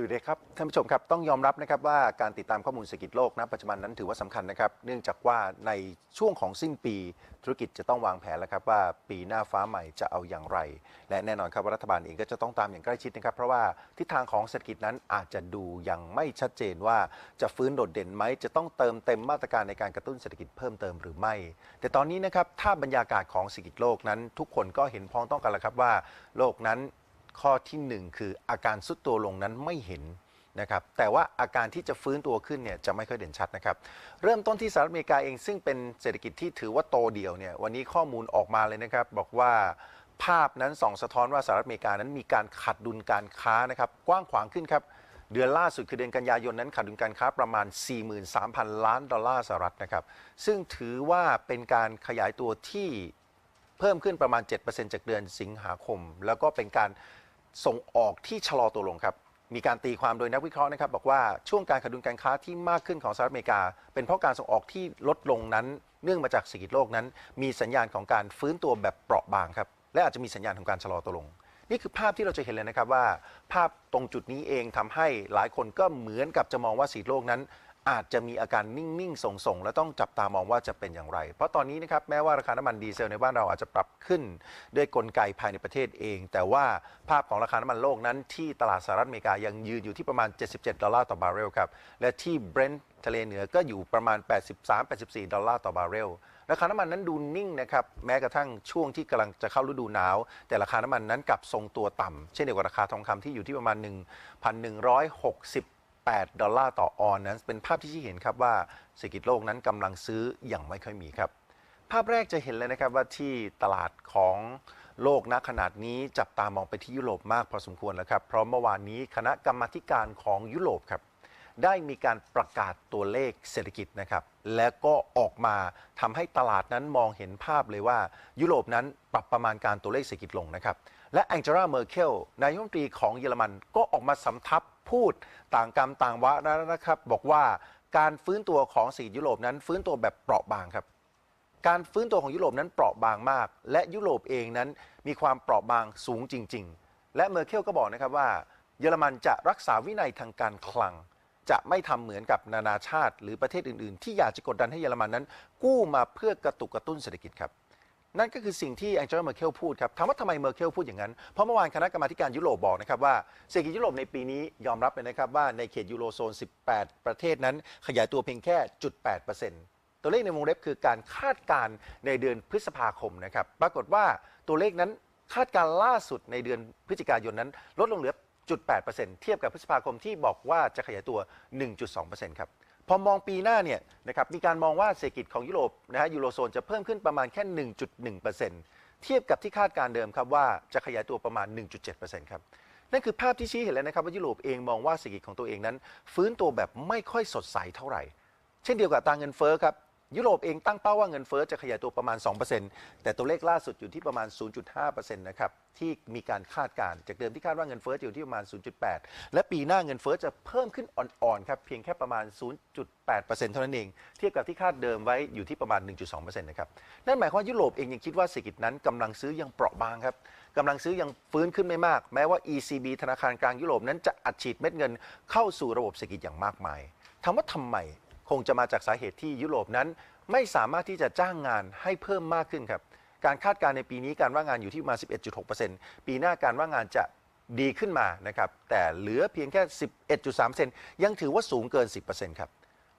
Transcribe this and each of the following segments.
สวัสดีครับท่านผู้ชมครับต้องยอมรับนะครับว่าการติดตามข้อมูลเศรษฐกิจโลกณปัจจุบันนั้นถือว่าสำคัญนะครับ เนื่องจากว่าในช่วงของสิ้นปีธุรกิจจะต้องวางแผนแล้วครับว่าปีหน้าฟ้าใหม่จะเอาอย่างไร และแน่นอนครับว่ารัฐบาลเองก็จะต้องตามอย่างใกล้ชิดนะครับ เพราะว่าทิศทางของเศรษฐกิจนั้นอาจจะดูยังไม่ชัดเจนว่าจะฟื้นโดดเด่นไหมจะต้องเติมเต็มมาตรการในการกระตุ้นเศรษฐกิจเพิ่มเติมหรือไม่ แต่ตอนนี้นะครับถ้าบรรยากาศของเศรษฐกิจโลกนั้น ทุกคนก็เห็นพ้องต้องกันแล้วครับว่า โลกนั้น ข้อที่หนึ่งคืออาการซุดตัวลงนั้นไม่เห็นนะครับแต่ว่าอาการที่จะฟื้นตัวขึ้นเนี่ยจะไม่ค่อยเด่นชัดนะครับ เริ่มต้นที่สหรัฐอเมริกาเองซึ่งเป็นเศรษฐกิจที่ถือว่าโตเดียวเนี่ยวันนี้ข้อมูลออกมาเลยนะครับ บอกว่าภาพนั้นส่องสะท้อนว่าสหรัฐอเมริกานั้นมีการขาดดุลการค้านะครับกว้างขวางขึ้นครับเดือนล่าสุดคือเดือนกันยายนนั้นขาดดุลการค้าประมาณ 43,000 ล้านดอลลาร์สหรัฐนะครับซึ่งถือว่าเป็นการขยายตัวที่เพิ่มขึ้นประมาณ 7%จากเดือนสิงหาคม แล้วก็เป็นการ ส่งออกที่ชะลอตัวลงครับ มีการตีความโดยนักวิเคราะห์นะครับ บอกว่าช่วงการขาดดุลการค้าที่มากขึ้นของสหรัฐอเมริกา เป็นเพราะการส่งออกที่ลดลงนั้น เนื่องมาจากเศรษฐกิจโลกนั้น มีสัญญาณของการฟื้นตัวแบบเปราะบางครับ และอาจจะมีสัญญาณของการชะลอตัวลง นี่คือภาพที่เราจะเห็นเลยนะครับว่า ภาพตรงจุดนี้เองทำให้หลายคนก็เหมือนกับจะมองว่าเศรษฐกิจโลกนั้น อาจจะมีอาการนิ่งๆส่งๆ และต้องจับตามองว่าจะเป็นอย่างไร เพราะตอนนี้นะครับแม้ว่าราคาน้ำมันดีเซลในบ้านเราอาจจะปรับขึ้นด้วยกลไกภายในประเทศเอง แต่ว่าภาพของราคาน้ำมันโลกนั้นที่ตลาดสหรัฐอเมริกายังยืนอยู่ที่ประมาณ 77 ดอลลาร์ต่อบาร์เรลครับและที่เบรนท์ทะเลเหนือก็อยู่ประมาณ 83-84 ดอลลาร์ต่อบาร์เรลราคาน้ำมันนั้นดูนิ่งนะครับแม้กระทั่งช่วงที่กำลังจะเข้าฤดูหนาว แต่ราคาน้ำมันนั้นกลับทรงตัวต่ำเช่นเดียวกับราคาทองคำที่อยู่ที่ประมาณ 1,160 8 ดอลลาร์ต่อออนนั้น เป็นภาพที่ชี้เห็นครับว่าเศรษฐกิจโลกนั้นกำลังซื้ออย่างไม่ค่อยมีครับ ภาพแรกจะเห็นเลยนะครับว่าที่ตลาดของโลกณขนาดนี้จับตามองไปที่ยุโรปมากพอสมควรแล้วครับ เพราะเมื่อวานนี้คณะกรรมาการของยุโรปครับได้มีการประกาศตัวเลขเศรษฐกิจนะครับ และก็ออกมาทำให้ตลาดนั้นมองเห็นภาพเลยว่า ยุโรปนั้นปรับประมาณการตัวเลขเศรษฐกิจลงนะครับ และแองเจลาเมอร์เคิลนายกรัฐมนตรีของเยอรมันก็ออกมาสำทับพูดต่างกรรมต่างวาระนะครับ บอกว่าการฟื้นตัวของเศรษฐกิจยุโรปนั้นฟื้นตัวแบบเปราะบางครับ การฟื้นตัวของยุโรปนั้นเปราะบางมาก และยุโรปเองนั้นมีความเปราะบางสูงจริง ๆ และเมอร์เคิลก็บอกนะครับว่า เยอรมันจะรักษาวินัยทางการคลัง จะไม่ทำเหมือนกับนานาชาติ หรือประเทศอื่น ๆ ที่อยากจะกดดันให้เยอรมันนั้น กู้มาเพื่อกระตุกกระตุ้นเศรษฐกิจครับ นั่นก็คือสิ่งที่แองเจลาเมอร์เคลพูดครับถามว่าทำไมเมอร์เคลพูดอย่างนั้น เพราะเมื่อวานคณะกรรมาการยุโรปบอกนะครับว่าเศรษฐกิจยุโรปในปีนี้ยอมรับเลยนะครับว่าในเขตยูโรโซน 18 ประเทศนั้น ขยายตัวเพียงแค่จุด8%ตัวเลขในวงเล็บคือการคาดการณ์ในเดือนพฤษภาคมนะครับปรากฏว่าตัวเลขนั้นคาดการณ์ล่าสุดในเดือนพฤศจิกายนนั้น ลดลงเหลือ 0.8%เทียบกับพฤษภาคมที่บอกว่าจะขยายตัว 1.2%ครับ พอมองปีหน้าเนี่ยนะครับมีการมองว่าเศรษฐกิจของยุโรปนะฮะยูโรโซนจะเพิ่มขึ้นประมาณแค่ 1.1%เทียบกับที่คาดการเดิมครับว่าจะขยายตัวประมาณ 1.7%ครับนั่นคือภาพที่ชี้เห็นแล้วนะครับว่ายุโรปเองมองว่าเศรษฐกิจของตัวเองนั้น ฟื้นตัวแบบไม่ค่อยสดใสเท่าไหร่ เช่นเดียวกับตางเงินเฟ้อครับ ยุโรปเองตั้งเป้าว่าเงินเฟ้อจะขยายตัวประมาณ 2%แต่ตัวเลขล่าสุดอยู่ที่ประมาณ 0.5%นะครับที่มีการคาดการณ์จากเดิมที่คาดว่าเงินเฟ้อจะอยู่ที่ประมาณ 0.8 และปีหน้าเงินเฟ้อจะเพิ่มขึ้นอ่อนๆครับเพียงแค่ประมาณ 0.8%เท่านั้นเอง เทียบกับที่คาดเดิมไว้อยู่ที่ประมาณ 1.2%นะครับนั่นหมายความว่ายุโรปเองยังคิดว่าเศรษฐกิจนั้นกำลังซื้อยังเปราะบางครับกำลังซื้อยังฟื้นขึ้นไม่มาก แม้ว่า ECB ธนาคารกลางยุโรปนั้นจะอัดฉีดเม็ดเงินเข้าสู่ระบบเศรษฐกิจอย่างมากมายถามว่าทำไม คงจะมาจากสาเหตุที่ยุโรปนั้น ไม่สามารถที่จะจ้างงานให้เพิ่มมากขึ้นครับ การคาดการณ์ในปีนี้การว่างงานอยู่ที่มา 11.6%ปีหน้าการว่างงานจะดีขึ้นมานะครับแต่เหลือเพียงแค่ 11.3%ยังถือว่าสูงเกิน 10%ครับ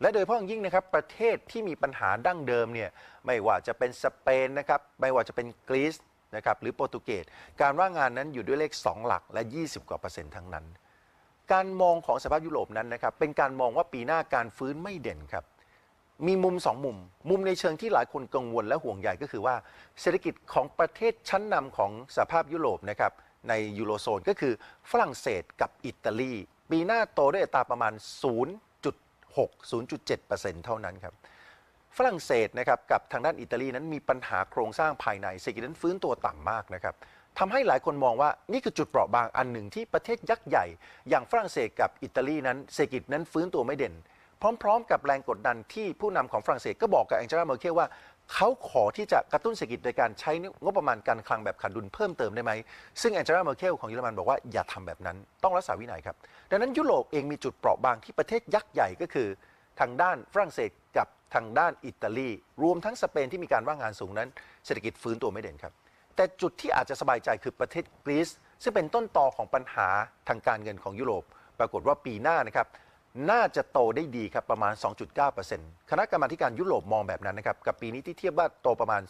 และโดยเฉพาะองยิ่งนะครับประเทศที่มีปัญหาดั้งเดิมเนี่ยไม่ว่าจะเป็นสเปนนะครับไม่ว่าจะเป็นกรีซนะครับหรือโปรตุเกสการว่างงานนั้นอยู่ด้วยเลข 2 หลักและ 20 กว่าเปอร์เซ็นต์ทั้งนั้น การมองของสภาพยุโรปนั้นนะครับเป็นการมองว่าปีหน้าการฟื้นไม่เด่นครับ มีมุมสองมุม มุมในเชิงที่หลายคนกังวลและห่วงใยก็คือว่า เศรษฐกิจของประเทศชั้นนำของสภาพยุโรปนะครับในยูโรโซนก็คือฝรั่งเศสกับอิตาลี ปีหน้าโตได้อัตราประมาณ 0.6 0.7%เท่านั้นครับฝรั่งเศสนะครับกับทางด้านอิตาลีนั้นมีปัญหาโครงสร้างภายในเศรษฐกิจนั้นฟื้นตัวต่ำมากนะครับ ทำให้หลายคนมองว่านี่คือจุดเปราะบางอันหนึ่งที่ประเทศยักษ์ใหญ่ อย่างฝรั่งเศสกับอิตาลีนั้นเศรษฐกิจนั้นฟื้นตัวไม่เด่น พร้อม ๆ กับแรงกดดันที่ผู้นำของฝรั่งเศสก็บอกกับแองเจลาเมอร์เคลว่าเขาขอที่จะกระตุ้นเศรษฐกิจโดยการใช้งบประมาณการคลังแบบขาดดุลเพิ่มเติมได้ไหม ซึ่งแองเจลาเมอร์เคลของเยอรมันบอกว่าอย่าทำแบบนั้น ต้องรักษาวินัยครับ ดังนั้นยุโรปเองมีจุดเปราะบางที่ประเทศยักษ์ใหญ่ก็คือ ทางด้านฝรั่งเศสกับทางด้านอิตาลี รวมทั้งสเปนที่มีการว่างงานสูงนั้น เศรษฐกิจฟื้นตัวไม่เด่นครับ แต่จุดที่อาจจะสบายใจคือประเทศกรีซซึ่งเป็นต้นตอของปัญหาทางการเงินของยุโรป ปรากฏว่าปีหน้านะครับน่าจะโตได้ดีครับประมาณ 2.9%คณะกรรมาการยุโรปมองแบบนั้นนะครับกับปีนี้ที่เทียบว่าโตประมาณ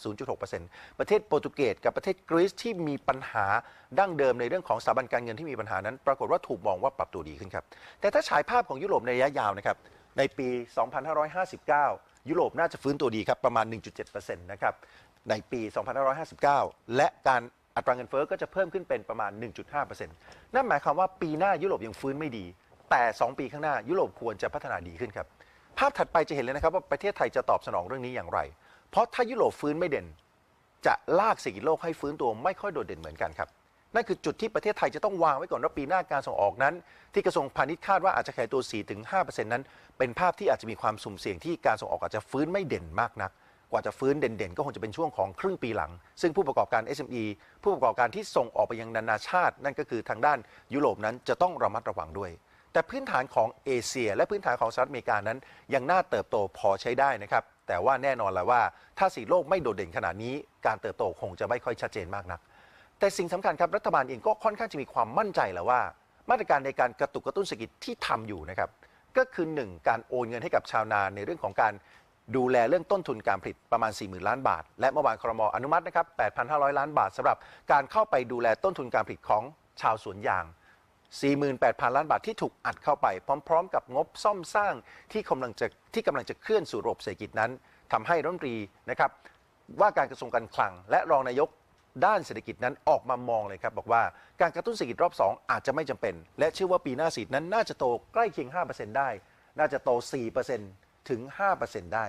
0.6%ประเทศโปรตุเกสกับประเทศกรีซที่มีปัญหาดั้งเดิมในเรื่องของสถาบันการเงินที่มีปัญหานั้น ปรากฏว่าถูกมองว่าปรับตัวดีขึ้นครับแต่ถ้าฉายภาพของยุโรปในระยะยาวนะครับในปี 2559 ยุโรปน่าจะฟื้นตัวดีครับประมาณ 1.7%นะครับในปี 2559 และการอัตราเงินเฟ้อก็จะเพิ่มขึ้นเป็นประมาณ 1.5%นั่นหมายความว่าปีหน้ายุโรปยังฟื้นไม่ดี แต่ 2 ปีข้างหน้ายุโรปควรจะพัฒนาดีขึ้นครับภาพถัดไปจะเห็นเลยนะครับว่าประเทศไทยจะตอบสนองเรื่องนี้อย่างไร เพราะถ้ายุโรปฟื้นไม่เด่น จะลากเศรษฐกิจโลกให้ฟื้นตัวไม่ค่อยโดดเด่นเหมือนกันครับ นั่นคือจุดที่ประเทศไทยจะต้องวางไว้ก่อนว่าปีหน้าการส่งออกนั้น ที่กระทรวงพาณิชย์คาดว่าอาจจะขยายตัว 4-5%นั้น เป็นภาพที่อาจจะมีความสุ่มเสี่ยงที่การส่งออกอาจจะฟื้นไม่เด่นมากนัก กว่าจะฟื้นเด่นๆ ก็คงจะเป็นช่วงของครึ่งปีหลัง ซึ่งผู้ประกอบการ SME ผู้ประกอบการที่ส่งออกไปยังนานาชาติ นั่นก็คือทางด้านยุโรปนั้นจะต้องระมัดระวังด้วย แต่พื้นฐานของเอเชีย และพื้นฐานของสหรัฐอเมริกานั้น ยังน่าเติบโตพอใช้ได้นะครับแต่ว่าแน่นอนแหละว่า ถ้าสีโลกไม่โดดเด่นขนาดนี้ การเติบโตคงจะไม่ค่อยชัดเจนมากนัก แต่สิ่งสำคัญครับรัฐบาลเองก็ค่อนข้างจะมีความมั่นใจแล้วว่า มาตรการในการกระตุกกระตุ้นเศรษฐกิจที่ทำอยู่นะครับก็คือหนึ่งการโอนเงินให้กับชาวนาในเรื่องของการดูแลเรื่องต้นทุนการผลิตประมาณ 40,000 ล้านบาท และเมื่อวานครมอนุมัตินะครับ 8,500 ล้านบาทสำหรับการเข้าไปดูแลต้นทุนการผลิตของชาวสวนยาง 48,000 ล้านบาทที่ถูกอัดเข้าไปพร้อม ๆ กับงบซ่อมสร้างที่กำลังจะที่กำลังจะเคลื่อนสู่ระบบเศรษฐกิจนั้นทำให้รัฐมนตรีนะครับว่าการกระทรวงการคลัง และรองนายก ด้านเศรษฐกิจนั้นออกมามองเลยครับ บอกว่าการกระตุ้นเศรษฐกิจรอบ 2 อาจจะไม่จำเป็น และเชื่อว่าปีหน้าสีนั้นน่าจะโตใกล้เคียง 5%ได้ น่าจะโต 4%ถึง 5%ได้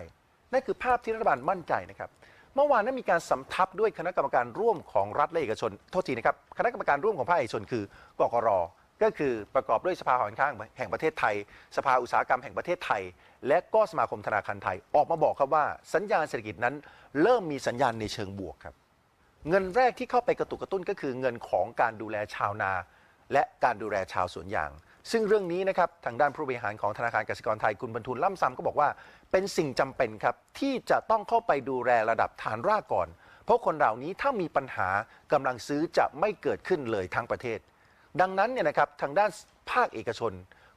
นั่นคือภาพที่รัฐบาลมั่นใจนะครับ เมื่อวานนั้นมีการสำทับด้วยคณะกรรมการร่วมของรัฐและเอกชน โทษทีนะครับ คณะกรรมการร่วมของภาคเอกชนคือกกร ก็คือประกอบด้วยสภาหอการค้าแห่งประเทศไทย สภาอุตสาหกรรมแห่งประเทศไทย และก็สมาคมธนาคารไทย ออกมาบอกครับว่าสัญญาณเศรษฐกิจนั้น เริ่มมีสัญญาณในเชิงบวกครับ เงินแรกที่เข้าไปกระตุกกระตุ้นก็คือเงินของการดูแลชาวนา และการดูแลชาวสวนยาง ซึ่งเรื่องนี้นะครับทางด้านผู้บริหารของธนาคารกสิกรไทยคุณบรรทุนล่ำซำก็บอกว่า เป็นสิ่งจำเป็นครับที่จะต้องเข้าไปดูแลระดับฐานรากก่อน เพราะคนเหล่านี้ถ้ามีปัญหากำลังซื้อจะไม่เกิดขึ้นเลยทั้งประเทศ ดังนั้นเนี่ยนะครับทางด้านภาคเอกชน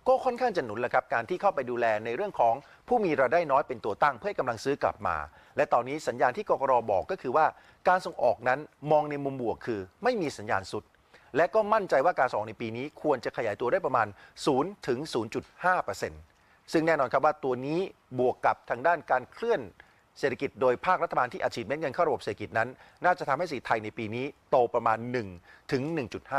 ก็ค่อนข้างจะหนุนแหละครับการที่เข้าไปดูแลในเรื่องของผู้มีรายได้น้อยเป็นตัวตั้งเพื่อให้กำลังซื้อกลับมา และตอนนี้สัญญาณที่กกรบอกก็คือว่าการส่งออกนั้นมองในมุมบวกคือ ไม่มีสัญญาณสุด และก็มั่นใจว่าการส่งออกในปีนี้ควรจะขยายตัวได้ประมาณ 0 ถึง 0.5%ซึ่งแน่นอนครับว่าตัวนี้บวกกับทางด้านการเคลื่อนเศรษฐกิจโดยภาครัฐบาลที่อัดฉีดเม็ดเงินเข้าระบบเศรษฐกิจนั้น น่าจะทำให้เศรษฐกิจไทยในปีนี้โตประมาณ 1 ถึง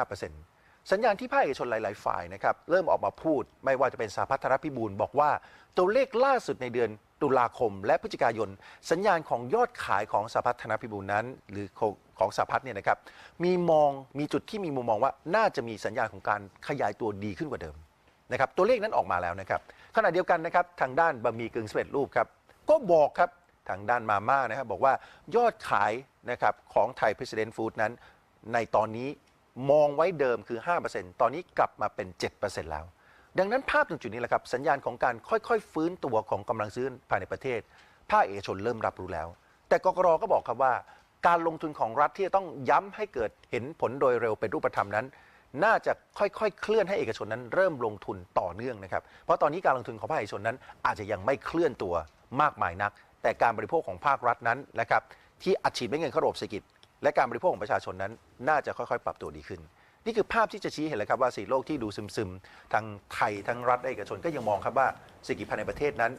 1.5% สัญญาณที่ภาคเอกชนหลาย ๆ ฝ่ายนะครับเริ่มออกมาพูด ไม่ว่าจะเป็นสาพัฒนพิบูลบอกว่า ตัวเลขล่าสุดในเดือนตุลาคม และพฤศจิกายน สัญญาณของยอดขายของสาพัฒนพิบูลนั้น หรือของของสาพัฒเนี่ยนะครับมีมองมีจุดที่มีมุมมองว่าน่าจะมีสัญญาณของการขยายตัวดีขึ้นกว่าเดิมนะครับตัวเลขนั้นออกมาแล้วนะครับขณะเดียวกันนะครับทางด้านบะหมี่กึ่งสำเร็จรูปครับก็บอกครับทางด้านมาม่านะครับบอกว่ายอดขายนะครับของไทย President Food นั้น ในตอนนี้ มองไว้เดิมคือ 5%ตอนนี้กลับมาเป็น 7%แล้ว ดังนั้นภาพตรงจุดนี้แหละครับ สัญญาณของการค่อยๆ ฟื้นตัวของกำลังซื้อภายในประเทศ ภาคเอกชนเริ่มรับรู้แล้ว แต่กกรก็บอกครับว่า การลงทุนของรัฐที่จะต้องย้ำให้เกิดเห็นผลโดยเร็วเป็นรูปธรรมนั้น น่าจะค่อยๆ เคลื่อนให้เอกชนนั้นเริ่มลงทุนต่อเนื่องนะครับ เพราะตอนนี้การลงทุนของภาคเอกชนนั้น อาจจะยังไม่เคลื่อนตัวมากมายนัก แต่การบริโภคของภาครัฐนั้นนะครับที่อัดฉีดเม็ดเงินเข้าระบบเศรษฐกิจ และการบริโภคของประชาชนนั้นน่าจะค่อยๆ ปรับตัวดีขึ้น นี่คือภาพที่จะชี้เห็นเลยครับว่าสีโลกที่ดูซึมๆทั้งไทยทั้งรัฐและเอกชนก็ยังมองครับว่าเศรษฐกิจภายในประเทศนั้น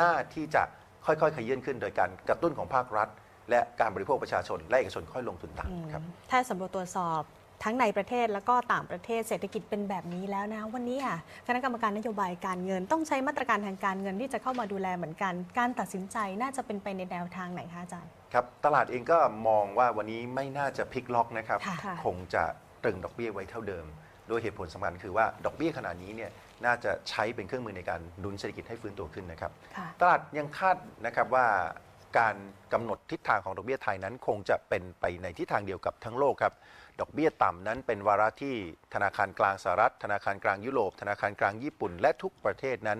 น่าที่จะค่อยๆขยื่นขึ้น โดยการกระตุ้นของภาครัฐ และการบริโภคประชาชนและเอกชนค่อยลงทุนตามครับถ้าสำรวจตรวจสอบทั้งในประเทศแล้วก็ต่างประเทศเศรษฐกิจเป็นแบบนี้แล้วนะวันนี้อะคณะกรรมการนโยบายการเงิน ต้องใช้มาตรการทางการเงินที่จะเข้ามาดูแลเหมือนกัน การตัดสินใจน่าจะเป็นไปในแนวทางไหนคะอาจารย์ ครับตลาดเองก็มองว่าวันนี้ไม่น่าจะพลิกล็อกนะครับ ค่ะคงจะตรึงดอกเบี้ยไว้เท่าเดิม โดยเหตุผลสำคัญคือว่าดอกเบี้ยขนาดนี้เนี่ยน่าจะใช้เป็นเครื่องมือในการหนุนเศรษฐกิจให้ฟื้นตัวขึ้นนะครับ ค่ะ ตลาดยังคาดนะครับว่าการกำหนดทิศทางของดอกเบี้ยไทยนั้นคงจะเป็นไปในทิศทางเดียวกับทั้งโลกครับ ดอกเบี้ยต่ำนั้นเป็นวาระที่ธนาคารกลางสหรัฐ ธนาคารกลางยุโรป ธนาคารกลางญี่ปุ่น และทุกประเทศนั้น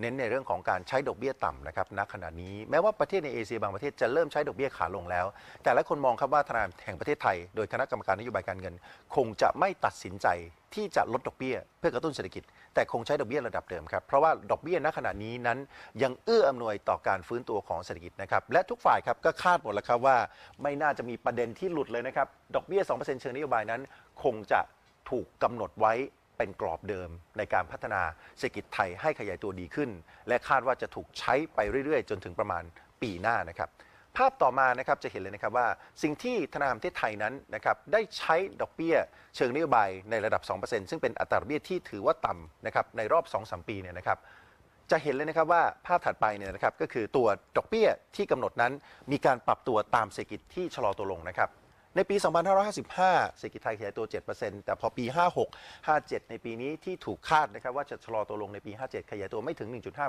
เน้นในเรื่องของการใช้ดอกเบี้ยต่ำนะครับณขณะนี้แม้ว่าประเทศในเอเชียบางประเทศจะเริ่มใช้ดอกเบี้ยขาลงแล้ว แต่ละคนมองครับว่าธนาคารแห่งประเทศไทย โดยคณะกรรมการนโยบายการเงิน คงจะไม่ตัดสินใจที่จะลดดอกเบี้ยเพื่อกระตุ้นเศรษฐกิจ แต่คงใช้ดอกเบี้ยระดับเดิมครับ เพราะว่าดอกเบี้ยณขณะนี้นั้น ยังเอื้ออำนวยต่อการฟื้นตัวของเศรษฐกิจนะครับและทุกฝ่ายครับก็คาดหมดแล้วครับว่า ไม่น่าจะมีประเด็นที่หลุดเลยนะครับดอกเบี้ย 2%เชิงนโยบายนั้น คงจะถูกกำหนดไว้เป็นกรอบเดิมในการพัฒนาเศรษฐกิจไทยให้ขยายตัวดีขึ้น และคาดว่าจะถูกใช้ไปเรื่อยๆ จนถึงประมาณปีหน้านะครับ ภาพต่อมานะครับจะเห็นเลยนะครับว่าสิ่งที่ธนาคารประเทศไทยนั้นนะครับได้ใช้ดอกเบี้ย เชิงนโยบายในระดับ 2%ซึ่งเป็นอัตราดอกเบี้ยที่ถือว่าต่ำนะครับในรอบ 2-3 ปีเนี่ยนะครับจะเห็นเลยนะครับว่าภาพถัดไปเนี่ยนะครับก็คือตัวดอกเบี้ยที่กำหนดนั้นมีการปรับตัวตามเศรษฐกิจที่ชะลอตัวลงนะครับ ในปี 2555 เศรษฐกิจไทยขยายตัว 7%แต่พอปี 56 57 ในปีนี้ที่ถูกคาดนะครับว่าจะชะลอตัวลงในปี 57 ขยายตัวไม่ถึง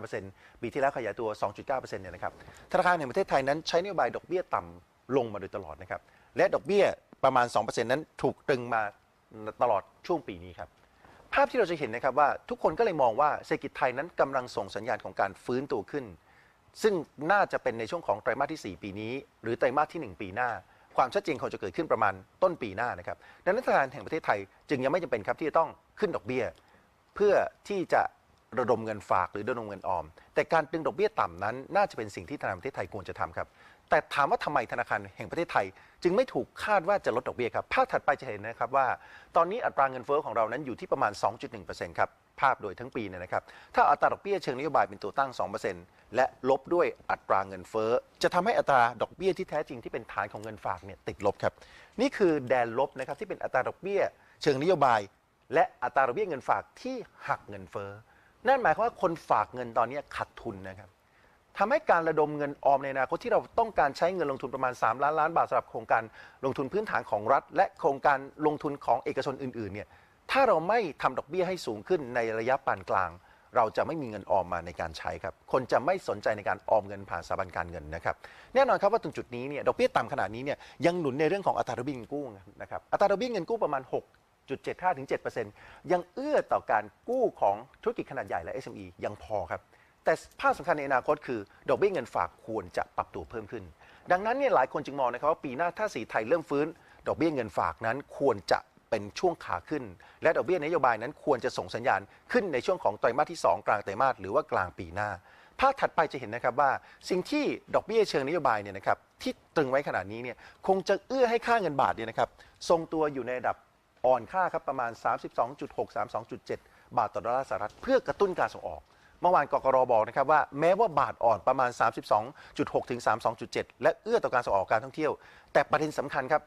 1.5%ปีที่แล้วขยายตัว 2.9%เนี่ยนะครับ ธนาคารแห่งประเทศไทยนั้นใช้นโยบายดอกเบี้ยต่ำลงมาโดยตลอดนะครับ และดอกเบี้ยประมาณ 2%นั้นถูกตรึงมาตลอดช่วงปีนี้ครับภาพที่เราจะเห็นนะครับว่าทุกคนก็เลยมองว่าเศรษฐกิจไทยนั้นกำลังส่งสัญญาณของการฟื้นตัวขึ้น ซึ่งน่าจะเป็นในช่วงของไตรมาสที่ 4 ปีนี้ หรือไตรมาสที่ 1 ปีหน้า ความชัดเจนคงจะเกิดขึ้นประมาณต้นปีหน้านะครับดังนั้นธนาคารแห่งประเทศไทยจึงยังไม่จำเป็นครับที่จะต้องขึ้นดอกเบี้ย เพื่อที่จะระดมเงินฝากหรือระดมเงินออม แต่การตึงดอกเบี้ยต่ำนั้น น่าจะเป็นสิ่งที่ธนาคารประเทศไทยควรจะทำครับแต่ถามว่าทำไมธนาคารแห่งประเทศไทย จึงไม่ถูกคาดว่าจะลดดอกเบี้ยครับภาพถัดไปจะเห็นนะครับว่า ตอนนี้อัตราเงินเฟ้อของเรานั้นอยู่ที่ประมาณ 2.1%ครับ ภาพโดยทั้งปีเนี่ยนะครับ ถ้าอัตราดอกเบี้ยเชิงนโยบายเป็นตัวตั้ง 2%และลบด้วยอัตราเงินเฟ้อ จะทำให้อัตราดอกเบี้ยที่แท้จริงที่เป็นฐานของเงินฝากเนี่ยติดลบครับ นี่คือแดนลบนะครับที่เป็นอัตราดอกเบี้ย เชิงนโยบาย และอัตราดอกเบี้ยเงินฝากที่หักเงินเฟ้อ นั่นหมายความว่าคนฝากเงินตอนนี้ขาดทุนนะครับทำให้การระดมเงินออมในอนาคตที่เราต้องการใช้เงินลงทุนประมาณ 3 ล้านล้านบาทสำหรับโครงการลงทุนพื้นฐานของรัฐ และโครงการลงทุนของเอกชนอื่นๆเนี่ย ถ้าเราไม่ทำดอกเบี้ยให้สูงขึ้นในระยะปานกลาง เราจะไม่มีเงินออมมาในการใช้ครับ คนจะไม่สนใจในการออมเงินผ่านสถาบันการเงินนะครับ แน่นอนครับว่าตรงจุดนี้เนี่ยดอกเบี้ยต่ำขนาดนี้เนี่ยยังหนุนในเรื่องของอัตราดอกเบี้ยเงินกู้นะครับ อัตราดอกเบี้ยเงินกู้ประมาณ 6.75ถึง7%ยังเอื้อต่อการกู้ของธุรกิจขนาดใหญ่และ SME ยังพอครับ แต่ภาพสำคัญในอนาคตคือดอกเบี้ยเงินฝากควรจะปรับตัวเพิ่มขึ้น ดังนั้นเนี่ยหลายคนจึงมองนะครับว่าปีหน้าถ้าสีไทยเริ่มฟื้น ดอกเบี้ยเงินฝากนั้นควรจะ เป็นช่วงขาขึ้น และดอกเบี้ยนโยบายนั้นควรจะส่งสัญญาณขึ้นในช่วงของไตรมาสที่ 2 กลางไตรมาสหรือว่ากลางปีหน้า ภาพถัดไปจะเห็นนะครับว่า สิ่งที่ดอกเบี้ยเชิงนโยบายเนี่ยนะครับที่ตรึงไว้ขนาดนี้เนี่ยคงจะเอื้อให้ค่าเงินบาทเนี่ยนะครับทรงตัวอยู่ในระดับอ่อนค่าครับประมาณ 32.6 32.7 บาทต่อดอลลาร์สหรัฐเพื่อกระตุ้นการส่งออกเมื่อวานกกรบอกนะครับว่าแม้ว่าบาทอ่อนประมาณ 32.6 ถึง 32.7 และเอื้อต่อการส่งออกการท่องเที่ยว แต่ประเด็นสำคัญครับ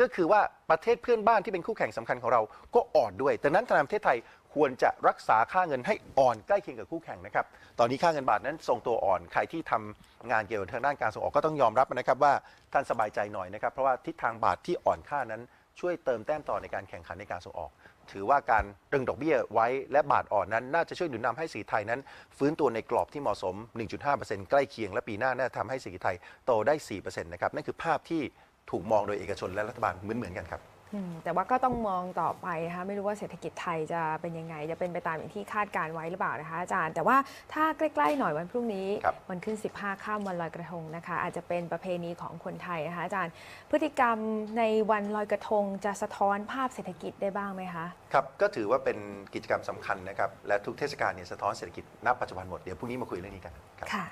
ก็คือว่าประเทศเพื่อนบ้านที่เป็นคู่แข่งสำคัญของเราก็อ่อนด้วยดังนั้นธนาคารประเทศไทยควรจะรักษาค่าเงินให้อ่อนใกล้เคียงกับคู่แข่งนะครับ ตอนนี้ค่าเงินบาทนั้นทรงตัวอ่อน ใครที่ทำงานเกี่ยวกับทางด้านการส่งออกก็ต้องยอมรับนะครับว่าท่านสบายใจหน่อยนะครับ เพราะว่าทิศทางบาทที่อ่อนค่านั้นช่วยเติมแต้มต่อในการแข่งขันในการส่งออก ถือว่าการตรึงดอกเบี้ยไว้และบาทอ่อนนั้น น่าจะช่วยหนุนนำให้เศรษฐกิจไทยนั้น ฟื้นตัวในกรอบที่เหมาะสม 1.5%ใกล้เคียงและปีหน้าน่าจะทำให้เศรษฐกิจไทยโตได้ 4%นะครับนั่นคือภาพที่ ถูกมองโดยเอกชนและรัฐบาลเหมือนๆกันครับ อืมแต่ว่าก็ต้องมองต่อไปนะคะไม่รู้ว่าเศรษฐกิจไทยจะเป็นยังไง จะเป็นไปตามอย่างที่คาดการไว้หรือเปล่านะคะอาจารย์ แต่ว่าถ้าใกล้ๆหน่อยวันพรุ่งนี้ ครับ วันขึ้น 15 ข้ามวันลอยกระทงนะคะ อาจจะเป็นประเพณีของคนไทยนะคะอาจารย์ พฤติกรรมในวันลอยกระทงจะสะท้อนภาพเศรษฐกิจได้บ้างไหมคะ ครับก็ถือว่าเป็นกิจกรรมสำคัญนะครับและทุกเทศกาลเนี่ยสะท้อนเศรษฐกิจณปัจจุบันหมดเดี๋ยวพรุ่งนี้มาคุยเรื่องนี้กันครับ ค่ะ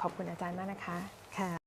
ขอบคุณอาจารย์มากนะคะค่ะ